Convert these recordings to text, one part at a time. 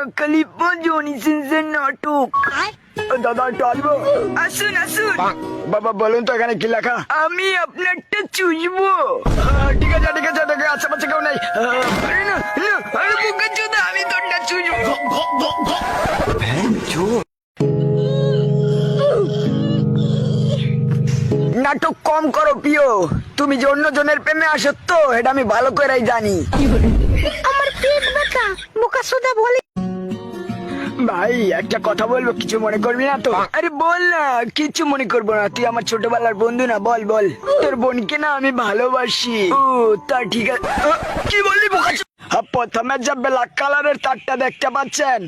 নকলিপ Johnny সিনসের নাটক দাদা একটু আসব আসুন আসুন বাবা বলুন তো এখানে কি লেখা আমি আপনারটা চুষবো ঠিক আছে ঠিক আছে ঠিক আছে আশেপাশে কেউ নেই আরে না না আরে বুকা চোদা আমি তোরটা চুষবো নাটক কম করো প্রিয় তুমি যে অন্য জনের প্রেমে আসো তো এটা আমি ভালো করেই জানি আমার পেট ব্যথা বোকা সোদা বলে ভাই একটা কথা বলব কিছু মনে করবি না তো? আরে বল না কিছু মনে করব না। তুই আমার ছোটবেলার বন্ধু না বল বল। তোর বোনকে না আমি ভালোবাসি। ও তা ঠিক আছে। কি বললি প্রথমে যা ব্ল্যাক কালারের তারটা দেখতে পাচ্ছেন।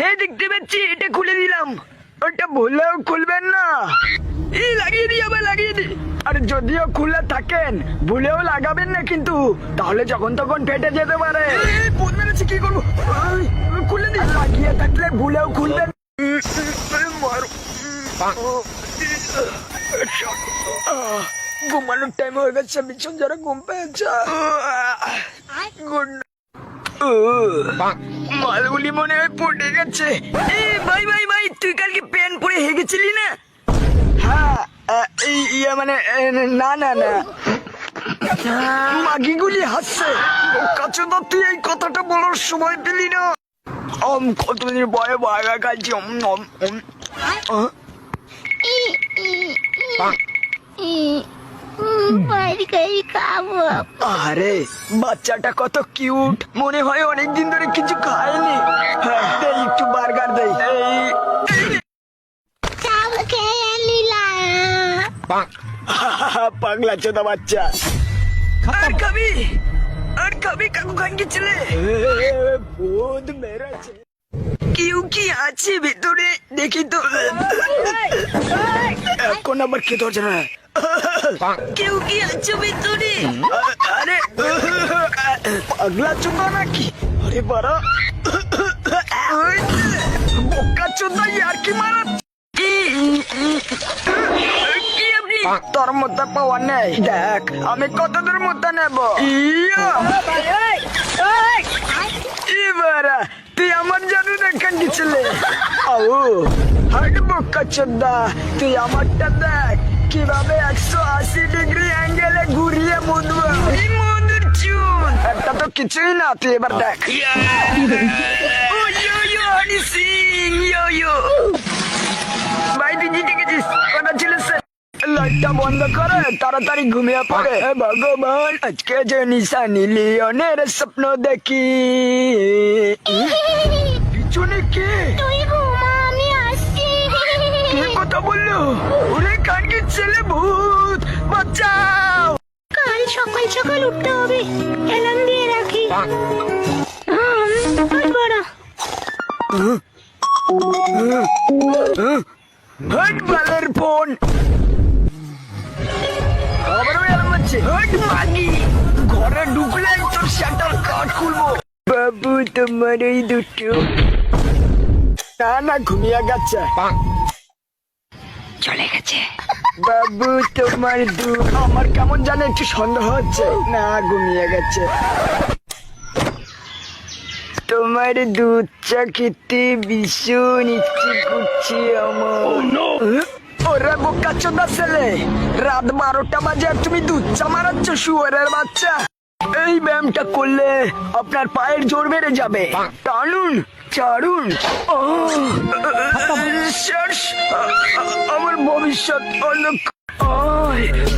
হে দেখতে পাচ্ছি এটা খুলে দিলাম। ওটা ভুলেও খুলবেন না। এই লাগিয়ে দিই আবার লাগিয়ে দিই। আর যদিও খুলে থাকেন ভুলেও লাগাবেন না কিন্তু। তাহলে যখন তখন ফেটে যেতে পারে। মেরেছি কি করব? খুলে দিই। লাগিয়ে থাকলে ভুলেও খুলবেন ঘুমানোর টাইম হয়ে গেছে বিছন যারা ঘুম পেয়েছে। গুড মালগুলি মনে হয় পড়ে গেছে। এ ভাই ভাই ভাই তুই কালকে প্যান পরে হেগেছিলি না? ইয়ে মানে না না না। মাগিগুলি হাসছে। কাছে তো তুই এই কথাটা বলার সময় পেলি না। অম কতদিন পরে বাগা খাচ্ছি আরে বাচ্চাটা কত কিউট। মনে হয় অনেকদিন ধরে কিছু খায়নি। হ্যাঁ, একটু বার্গার দেই। পাগলা চোদা বাচ্চা আর খাবি? আর খাবি কাকু খান কি ছেলে ভূত মেরেছে। কেউ কি আছে ভেতরে? দেখি তো। এখন আবার কে ধরছে না? কেউ কি আছে ভেতরে? আরে পাগলা চোদা নাকি? আরে বাড়া। বোকা চোদা আর কি মারা। তোর মতো পাওয়ার নেই। দেখ, আমি কত দূর মতো নেব? ইয়া! তুই আমার জানু দেখান ছেলে ও হাট বোকা চোদ্দা তুই আমারটা দেখ, কীভাবে একশো আশি ডিগ্রি অ্যাঙ্গেলে ঘুরিয়ে মুদবো। একটা তো কিছুই না, তুই এবার দেখ। ভাই তুই জিতে গেছিস কটা ছিল লাইটটা বন্ধ করে তাড়াতাড়ি ঘুমিয়ে পড়ে। হে ভগবান আজকে যে নিশানি লিওনের স্বপ্ন দেখি। পিছনে কে তুই ঘুমা আমি আসছি। কে কথা বলল? ওরে কানকে ছেলে ভূত বাঁচাও। কাল সকাল সকাল উঠতে হবে এলার্ম দিয়ে রাখি। বড়। ঘরে ঢুকলে তোর শাটার কাট খুলবো। বাবু তোমার এই দুটো। না না ঘুমিয়ে গেছে। চলে গেছে। বাবু তোমার দুধ আমার কেমন জানে একটু সন্দেহ হচ্ছে। না ঘুমিয়ে গেছে। তোমার দুধ চা খেতে ভীষণ ইচ্ছে করছে আমার। হ্যাঁ? ছেলে। রাত বারোটা বাজে, তুমি দুধ চা মারাচ্ছ বাচ্চা। এই ব্যায়ামটা করলে আপনার পায়ের জোর বেড়ে যাবে। টানুন চারুন আমার ভবিষ্যৎ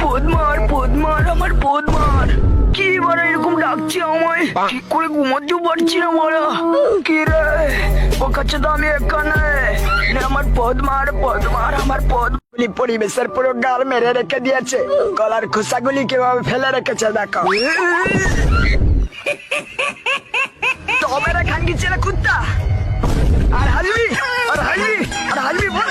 পদ্মার পদ্মার, আমার পদ্মার। কি বড় এরকম ডাকছে আমায়? ঠিক করে পারছি না বড় কি রে? ও কাছে তো আমি এখানে আমার পদ্মার পদ্মার, আমার পদ্মগুলি পরিবেশের পুরো গাল মেরে রেখে দিয়েছে। গলার খোসাগুলি কীভাবে ফেলে রেখেছে দেখো। তবে রে ছেলে কুত্তা। আর হাসবি আর হাসবি আর হাসবি বল।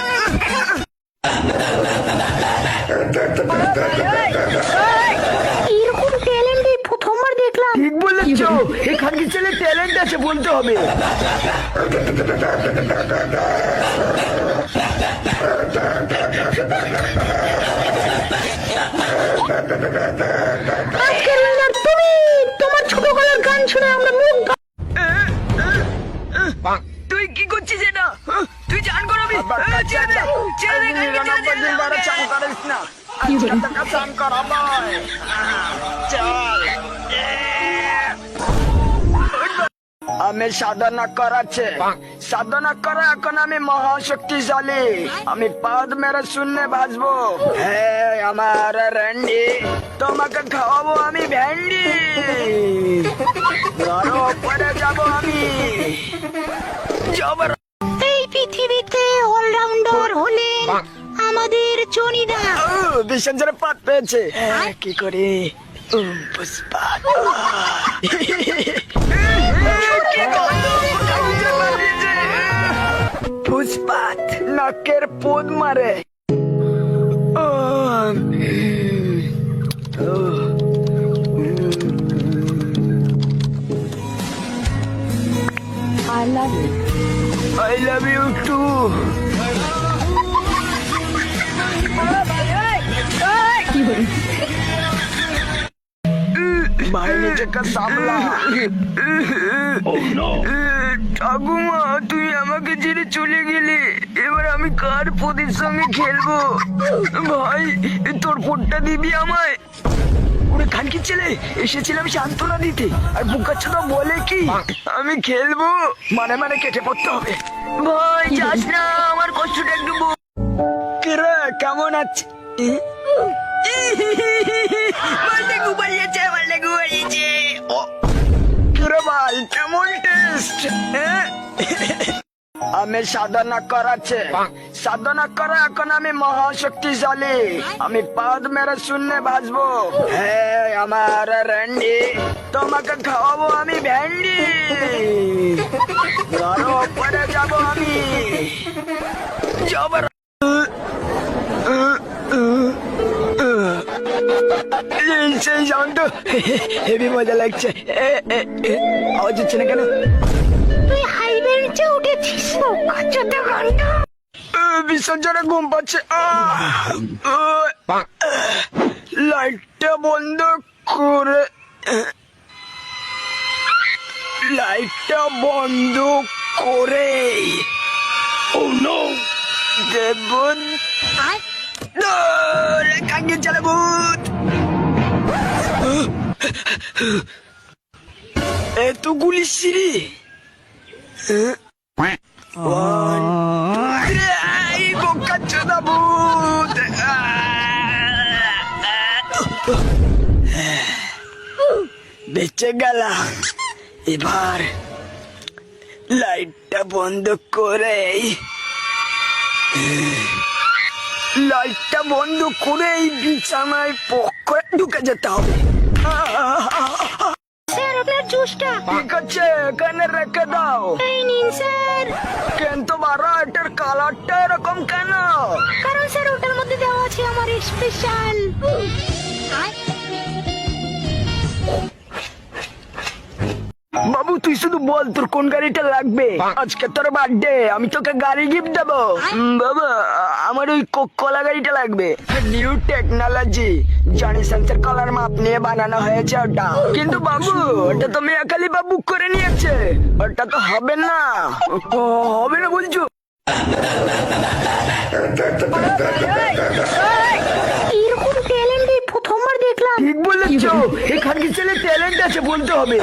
এরকম ট্যালেন্ট এই প্রথমবার ঠিক বলেছ এখানে ছেলে ট্যালেন্ট আছে বলতে হবে। আজকের উইনার তুমি তোমার ছোট গলার গান শুনে আমরা মুগ্ধ কি করছিস এটা? হ্যাঁ? তুই চান করাবি দে, চান করিস না। চান করাবো চল। আমি সাধনা করাচ্ছে। সাধনা করে এখন আমি মহাশক্তিশালী। আমি পাদ মেরে শূন্য ভাসবো। হ্যাঁ আমার র্যান্ডি তোমাকে খাওয়াবো আমি ভ্যান্ডি আরও উপরে যাব আমি। জবর এই পৃথিবীতে অলরাউন্ডার হলে আমাদের চনিদা। ভীষণ জোরে পাত পেয়েছে। হ্যাঁ, কি করি? পুষ্পা। পুষ্পাত নাকের পোদ মারে ও, উম, ও, I love you too. ভাই নিজেকে সামলা ঠাকুমা তুই আমাকে ছেড়ে চলে গেলি। এবার আমি কার পদের সঙ্গে খেলব? ভাই তোর ফোনটা দিবি আমায়। ওরে খানকি ছেলে এসেছিলাম সান্ত্বনা দিতে। আর বুকাচ্ছে তো বলে কি? আমি খেলব। মানে মানে কেটে পড়তে হবে। ভাই যাস না আমার কষ্টটা একটু কেমন আছে মালটা মালটা কেমন টেস্ট আমি সাধনা করাচ্ছে। সাধনা করা এখন আমি মহাশক্তিশালী। আমি পাদ মেরে শূন্য ভাসবো। হ্যাঁ আমার র্যান্ডি তোমাকে খাওয়াবো আমি ভ্যান্ডি আরও উপরে যাব আমি। জবর সেই সাউন্ড হেভি মজা লাগছে। এ, এ, এ, আওয়াজ হচ্ছে না কেন? তুই হাই বেঞ্চে উঠেছিস কাচ্চাটা ঘণ্টা। আহ, ঘুম পাচ্ছে। লাইটটা বন্ধ করে লাইটটা বন্ধ করে। ও নো দেবন। কাঙ্গে চলে ভূত। এতগুলি সিঁড়ি। বেঁচে গেলাম। এবার লাইটটা বন্ধ করে লাইটটা বন্ধ করে এই বিছানায় পক্ষ ঢুকে যেতে হবে। স্যার আপনার জুসটা। ঠিক আছে এখানে রেখে দাও। এই নিন স্যার। কিন্তু বারা এটার কালারটা এরকম কেন? কারণ স্যার ওটার মধ্যে দেওয়া আছে আমার স্পেশাল তুই শুধু বল তোর কোন গাড়িটা লাগবে? আজকে তোর বার্থডে আমি তোকে গাড়ি গিফট দেবো। বাবা আমার ওই কলা গাড়িটা লাগবে। নিউ টেকনোলজি জনি সেন্সর কলার মাপ নিয়ে বানানো হয়েছে ওটা। কিন্তু বাবু ওটা তো মেয়াকালি বাবু করে নিয়েছে। ওটা তো হবে না। হবে না বলছো এরকম ট্যালেন্ট এই প্রথমবার দেখলাম ঠিক বলেছ এখানে ছেলে ট্যালেন্ট আছে বলতে হবে?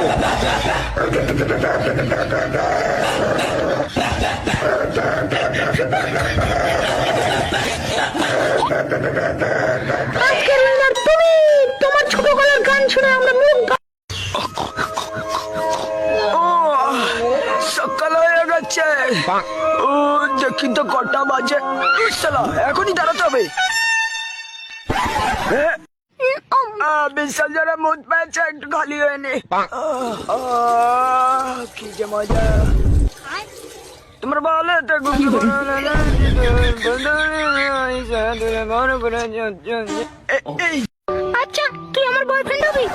তুমি তোমার ছোট গলার গান শুনে আমরা মুগ্ধ ও সকাল হয়ে গেছে। ও দেখি তো কটা বাজে। এখনই দাঁড়াতে হবে। এ, বিশাল যারা মুখ পেয়েছে একটু খালি হয়ে নে। কি যে মজা। তোমার বলে তো আচ্ছা তুই আমার বয়ফ্রেন্ড হবি?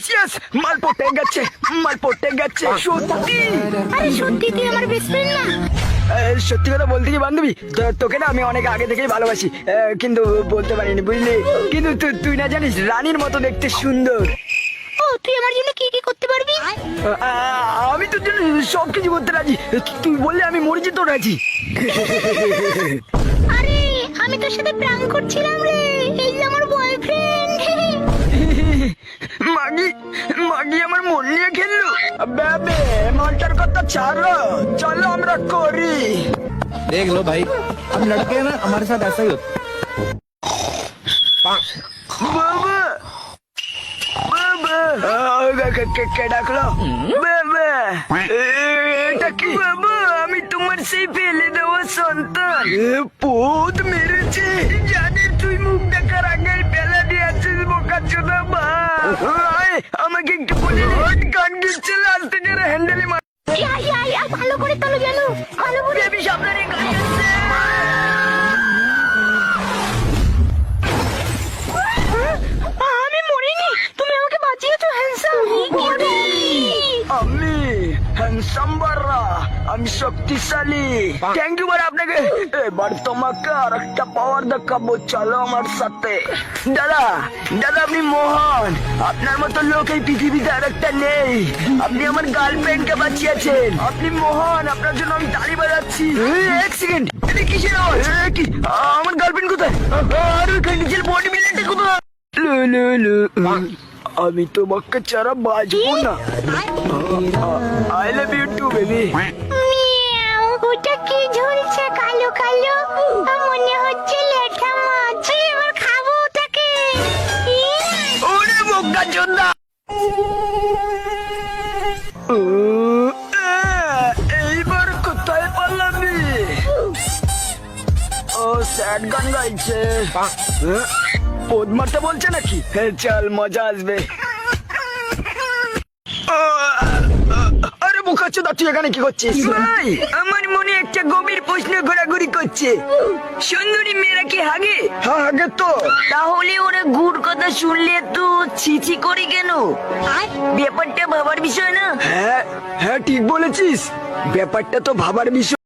ইয়েস ইয়েস মাল পটে গেছে মাল পটে গেছে সত্যি। আরে সত্যি তুই আমার বেস্ট ফ্রেন্ড না? সত্যি কথা বলতে কি বান্ধবী? তো- তোকে না আমি অনেক আগে থেকেই ভালোবাসি কিন্তু বলতে পারিনি বুঝলি? কিন্তু তু- তুই না জানিস রানীর মতো দেখতে সুন্দর। ও তুই আমার জন্য কি কি করতে পারবি? আমি তো তোর জন্য সব কিছু করতে রাজি। তুই বললে আমি মরে যেত রাজি। আরে আমি তোর সাথে প্রাণ করছিলাম রে। মাগি মাগি আমার মন নিয়ে খেললো বেবে মনটার কথা ছাড়ো চলো আমরা করি देख लो भाई हम लड़के हैं ना हमारे साथ ऐसा ही होता है। বাবা বাবা আহ, কে- কে- কে ডাকলো বাবা এটা কি বাবা আমি তোমার সেই ফেলে দেওয়া সন্তান এ, পুত মেরেছে জানি তুই মুখ দেখার আগে ফেলে দিয়েছিস না মা? আমাকে একটু বলে গান গিচ্ছে লাল থেকে হ্যান্ডেলে শক্তিশালী। থ্যাংক ইউ বার আপনাকে। এবার তোমাকে আর একটা পাওয়ার দেখাবো। চলো আমার সাথে। দাদা দাদা আপনি মহান। আপনার মতো লোক এই পৃথিবীতে আর একটা নেই। আপনি আমার গার্লফ্রেন্ডকে বাঁচিয়েছেন। আপনি মহান। আপনার জন্য আমি তালি বাজাচ্ছি। এক সেকেন্ড এটা কিসের আওয়াজ? কি? আমার গার্লফ্রেন্ড কোথায়? আর ওই নিজের বডি বিল্ডিংটা কোথায়? লু, লু, লু। আমি তোমাকে ছাড়া বাঁচবো না। I love you too baby ওটা কি ঝুলছে কালো কালো? মনে হচ্ছে লেঠা মাছ। এবার খাব ওটাকে। ওরে বোকা চোদা এইবার কোথায় পালাবি ও স্যাড গান গাইছে? পোদ মারতে বলছে নাকি? হ্যাঁ চল মজা আসবে। তুই এখানে? কি করছিস? ভাই আমার মনে একটা গভীর প্রশ্ন ঘোরাঘুরি করছে। সুন্দরী মেয়েরা কি হাগে? হ্যাঁ হাগে তো। তাহলে ওরা গুড় কথা শুনলে তো ছিছি করি কেন? ব্যাপারটা ভাবার বিষয় না। হ্যাঁ হ্যাঁ ঠিক বলেছিস। ব্যাপারটা তো ভাবার বিষয়।